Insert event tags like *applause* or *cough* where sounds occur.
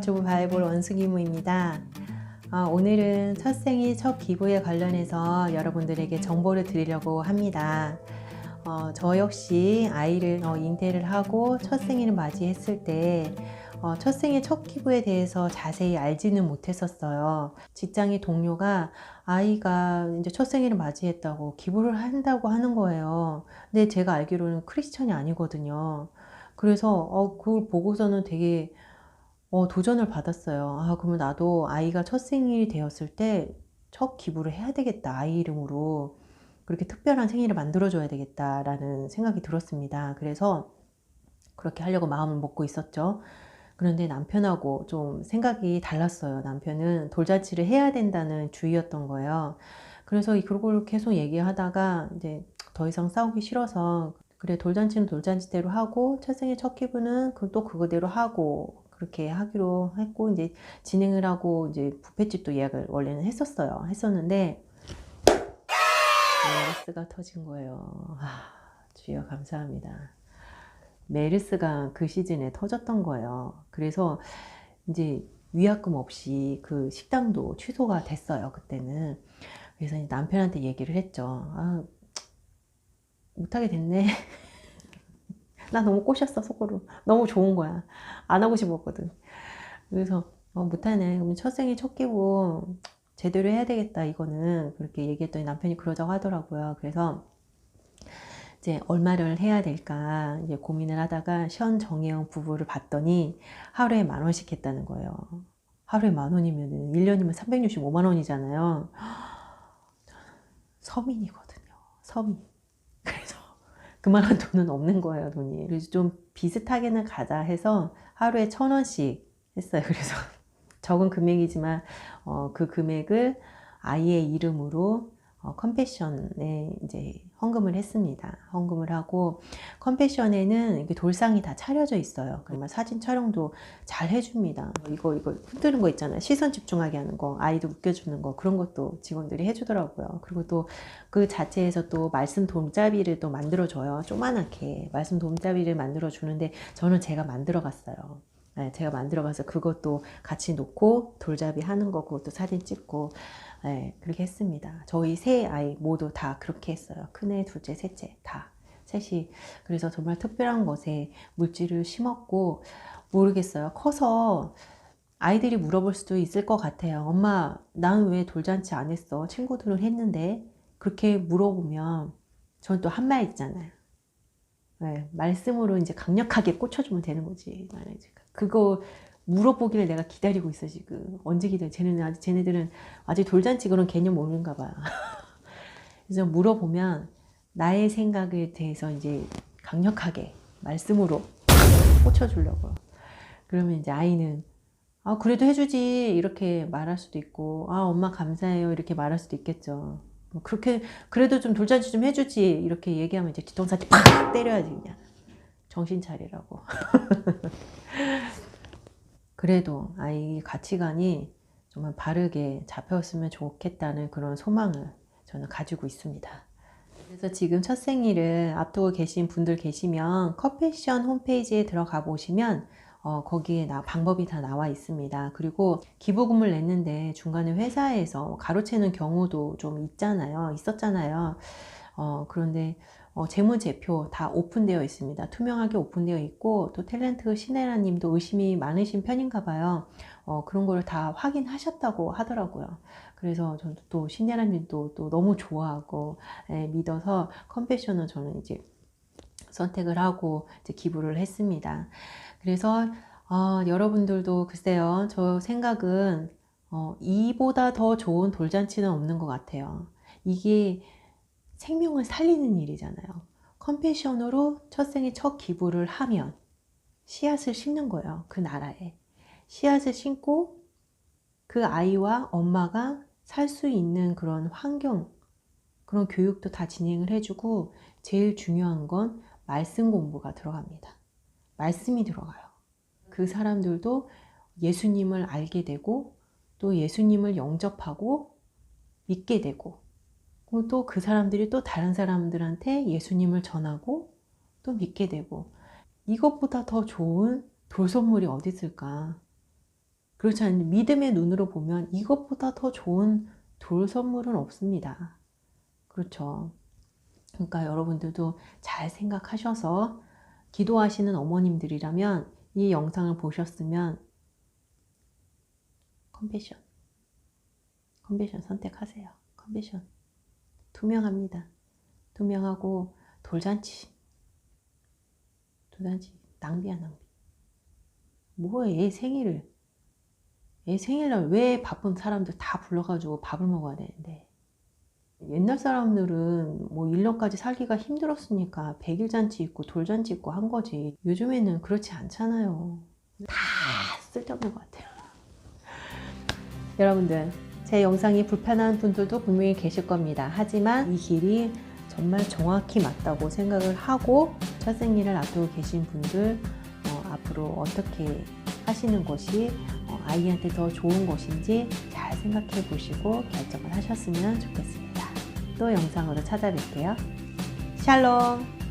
주부 바이블 원숭이무입니다. 아, 오늘은 첫 생일 첫 기부에 관련해서 여러분들에게 정보를 드리려고 합니다. 어, 저 역시 아이를 어, 잉태를 하고 첫 생일을 맞이했을 때 어, 첫 생일 첫 기부에 대해서 자세히 알지는 못했었어요. 직장의 동료가 아이가 이제 첫 생일을 맞이했다고 기부를 한다고 하는 거예요. 근데 제가 알기로는 크리스천이 아니거든요. 그래서 어, 그걸 보고서는 되게 어, 도전을 받았어요. 아, 그러면 나도 아이가 첫 생일이 되었을 때 첫 기부를 해야 되겠다. 아이 이름으로. 그렇게 특별한 생일을 만들어줘야 되겠다라는 생각이 들었습니다. 그래서 그렇게 하려고 마음을 먹고 있었죠. 그런데 남편하고 좀 생각이 달랐어요. 남편은 돌잔치를 해야 된다는 주의였던 거예요. 그래서 그걸 계속 얘기하다가 이제 더 이상 싸우기 싫어서 그래 돌잔치는 돌잔치대로 하고 첫 생일 첫 기부는 그또 그거대로 하고 그렇게 하기로 했고 이제 진행을 하고 이제 부페집도 예약을 원래는 했었어요. 했었는데 메르스가 터진 거예요. 아, 주여 감사합니다. 메르스가 그 시즌에 터졌던 거예요. 그래서 이제 위약금 없이 그 식당도 취소가 됐어요. 그때는. 그래서 남편한테 얘기를 했죠. 아, 못하게 됐네. 나 너무 꼬셨어, 속으로. 너무 좋은 거야. 안 하고 싶었거든. 그래서, 어, 못하네. 그러면 첫 생일 첫 기부 제대로 해야 되겠다, 이거는. 그렇게 얘기했더니 남편이 그러자고 하더라고요. 그래서, 이제 얼마를 해야 될까 이제 고민을 하다가 션 정혜영 부부를 봤더니 하루에 만 원씩 했다는 거예요. 하루에 만 원이면 1년이면 365만 원이잖아요. *gasps* 서민이거든요. 서민. 그만한 돈은 없는 거예요, 돈이. 그래서 좀 비슷하게는 가자 해서 하루에 천 원씩 했어요. *laughs* 그래서 적은 금액이지만 어, 그 금액을 아이의 이름으로 어, 컴패션에 이제 헌금을 했습니다. 헌금을 하고 컴패션에는 이게 돌상이 다 차려져 있어요. 그러면 사진 촬영도 잘 해줍니다. 이거 이거 흔드는 거 있잖아요. 시선 집중하게 하는 거, 아이도 웃겨주는 거 그런 것도 직원들이 해주더라고요. 그리고 또 그 자체에서 또 말씀 돈짜비를 또 만들어줘요. 조만하게 말씀 돈짜비를 만들어 주는데 저는 제가 만들어 갔어요. 네, 제가 만들어 가서 그것도 같이 놓고 돌잡이 하는 거 그것도 사진 찍고 네, 그렇게 했습니다. 저희 세 아이 모두 다 그렇게 했어요. 큰애, 둘째, 셋째 다 셋이 그래서 정말 특별한 것에 물질을 심었고 모르겠어요. 커서 아이들이 물어볼 수도 있을 것 같아요. 엄마, 난 왜 돌잔치 안 했어? 친구들은 했는데 그렇게 물어보면 전또한 말 있잖아요. 네, 말씀으로 이제 강력하게 꽂혀주면 되는 거지. 그거 물어보기를 내가 기다리고 있어 지금 언제 기다려? 쟤네는 아직 쟤네들은 아직 돌잔치 그런 개념 모르는가 봐. *laughs* 그래서 물어보면 나의 생각에 대해서 이제 강력하게 말씀으로 꽂혀주려고. 그러면 이제 아이는 아 그래도 해주지 이렇게 말할 수도 있고 아 엄마 감사해요 이렇게 말할 수도 있겠죠. 뭐 그렇게 그래도 좀 돌잔치 좀 해주지 이렇게 얘기하면 이제 뒤통수한테 팍 때려야지 그냥 정신 차리라고. *laughs* 그래도 아이 가치관이 정말 바르게 잡혔으면 좋겠다는 그런 소망을 저는 가지고 있습니다. 그래서 지금 첫 생일을 앞두고 계신 분들 계시면 컵패션 홈페이지에 들어가 보시면 어, 거기에 나, 방법이 다 나와 있습니다. 그리고 기부금을 냈는데 중간에 회사에서 가로채는 경우도 좀 있잖아요. 있었잖아요. 어, 그런데 어, 재무제표 다 오픈되어 있습니다. 투명하게 오픈되어 있고 또 탤런트 신혜라 님도 의심이 많으신 편인가 봐요. 어, 그런 거를 다 확인하셨다고 하더라고요. 그래서 저는 또 신혜라 님도 또 너무 좋아하고 예, 믿어서 컴패션을 저는 이제 선택을 하고 이제 기부를 했습니다. 그래서 어, 여러분들도 글쎄요, 저 생각은 어, 이보다 더 좋은 돌잔치는 없는 것 같아요. 이게 생명을 살리는 일이잖아요. 컴패션으로 첫 생에 첫 기부를 하면 씨앗을 심는 거예요. 그 나라에. 씨앗을 심고 그 아이와 엄마가 살 수 있는 그런 환경, 그런 교육도 다 진행을 해주고 제일 중요한 건 말씀 공부가 들어갑니다. 말씀이 들어가요. 그 사람들도 예수님을 알게 되고 또 예수님을 영접하고 믿게 되고 또 그 사람들이 또 다른 사람들한테 예수님을 전하고 또 믿게 되고 이것보다 더 좋은 돌 선물이 어디 있을까? 그렇지 않은 믿음의 눈으로 보면 이것보다 더 좋은 돌 선물은 없습니다. 그렇죠. 그러니까 여러분들도 잘 생각하셔서 기도하시는 어머님들이라면 이 영상을 보셨으면 컨베션 컨베션 선택하세요. 컨베션 투명합니다. 투명하고 돌잔치. 돌잔치 낭비야 낭비? 얘 생일을? 얘 생일날 왜 바쁜 사람들 다 불러가지고 밥을 먹어야 되는데? 옛날 사람들은 뭐 1년까지 살기가 힘들었으니까 백일잔치 있고 돌잔치 있고 한 거지. 요즘에는 그렇지 않잖아요. 다 쓸데없는 것 같아요. *laughs* 여러분들 제 영상이 불편한 분들도 분명히 계실 겁니다 하지만 이 길이 정말 정확히 맞다고 생각을 하고 첫 생일을 앞두고 계신 분들 어, 앞으로 어떻게 하시는 것이 어, 아이한테 더 좋은 것인지 잘 생각해 보시고 결정을 하셨으면 좋겠습니다. 또 영상으로 찾아뵐게요. 샬롬!